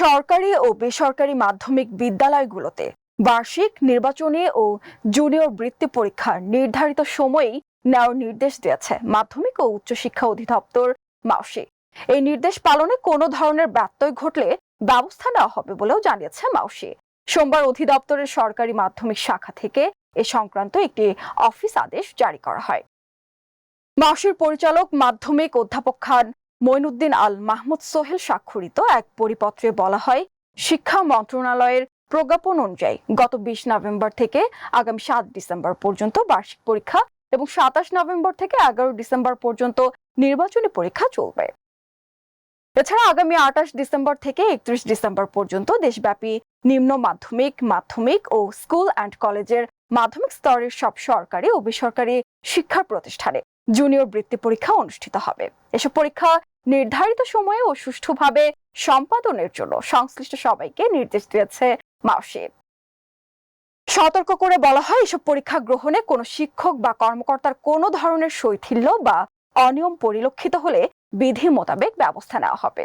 সরকারি ও বেসরকারি মাধ্যমিক বিদ্যালয়গুলোতে বার্ষিক, নির্বাচনী ও জুনিয়র বৃত্তি পরীক্ষার নির্ধারিত সময়েই নেওয়ার নির্দেশ দিয়েছে মাধ্যমিক ও উচ্চশিক্ষা অধিদপ্তর মাউসি। এই নির্দেশ পালনে কোনো ধরনের ব্যত্যয় ঘটলে ব্যবস্থা নেওয়া হবে বলেও জানিয়েছে মাউসি। সোমবার অধিদপ্তরের সরকারি মাধ্যমিক শাখা থেকে এ সংক্রান্ত একটি অফিস আদেশ জারি করা হয়। মাউসির পরিচালক, মাধ্যমিক অধ্যাপক খান মঈনুদ্দিন আল মাহমুদ সোহেল স্বাক্ষরিত এক পরিপত্রে বলা হয়, শিক্ষা মন্ত্রণালয়ের প্রজ্ঞাপন অনুযায়ী গত বিশ নভেম্বর থেকে আগামী সাত ডিসেম্বর পর্যন্ত বার্ষিক পরীক্ষা এবং সাতাশ নভেম্বর থেকে এগারো ডিসেম্বর পর্যন্ত নির্বাচনী পরীক্ষা চলবে। এছাড়া আগামী আঠাশ ডিসেম্বর থেকে একত্রিশ ডিসেম্বর পর্যন্ত দেশব্যাপী নিম্ন মাধ্যমিক মাধ্যমিক ও স্কুল অ্যান্ড কলেজের মাধ্যমিক স্তরের সব সরকারি ও বেসরকারি শিক্ষা প্রতিষ্ঠানে জুনিয়র বৃত্তি পরীক্ষা অনুষ্ঠিত হবে। এসব পরীক্ষা নির্ধারিত সময়ে ও সুষ্ঠুভাবে সম্পাদনের জন্য সংশ্লিষ্ট সবাইকে নির্দেশ দিয়েছে মাউসি সতর্ক করে বলা হয়, এসব পরীক্ষা গ্রহণে কোনো শিক্ষক বা কর্মকর্তার কোনো ধরনের শৈথিল্য বা অনিয়ম পরিলক্ষিত হলে বিধি মোতাবেক ব্যবস্থা নেওয়া হবে।